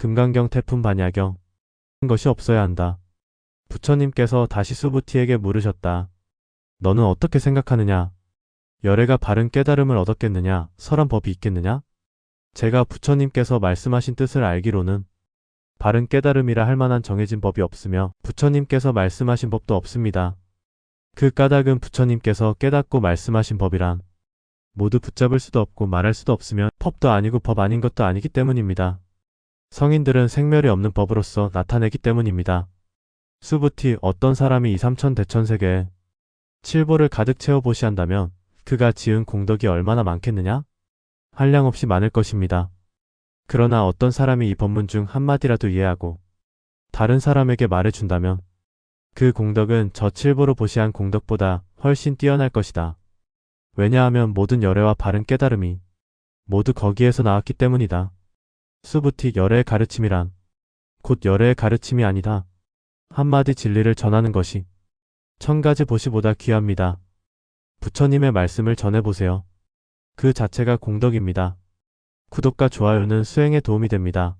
금강경 태풍 반야경 것이 없어야 한다. 부처님께서 다시 수부티에게 물으셨다. 너는 어떻게 생각하느냐? 열애가 바른 깨달음을 얻었겠느냐? 설한 법이 있겠느냐? 제가 부처님께서 말씀하신 뜻을 알기로는 바른 깨달음이라 할 만한 정해진 법이 없으며 부처님께서 말씀하신 법도 없습니다. 그 까닭은 부처님께서 깨닫고 말씀하신 법이란 모두 붙잡을 수도 없고 말할 수도 없으며 법도 아니고 법 아닌 것도 아니기 때문입니다. 성인들은 생멸이 없는 법으로서 나타내기 때문입니다. 수부티 어떤 사람이 2, 3천 대천 세계에 칠보를 가득 채워 보시한다면 그가 지은 공덕이 얼마나 많겠느냐? 한량 없이 많을 것입니다. 그러나 어떤 사람이 이 법문 중 한마디라도 이해하고 다른 사람에게 말해준다면 그 공덕은 저 칠보로 보시한 공덕보다 훨씬 뛰어날 것이다. 왜냐하면 모든 열애와 바른 깨달음이 모두 거기에서 나왔기 때문이다. 수부티 열애의 가르침이란 곧 열애의 가르침이 아니다. 한마디 진리를 전하는 것이 천 가지 보시보다 귀합니다. 부처님의 말씀을 전해보세요. 그 자체가 공덕입니다. 구독과 좋아요는 수행에 도움이 됩니다.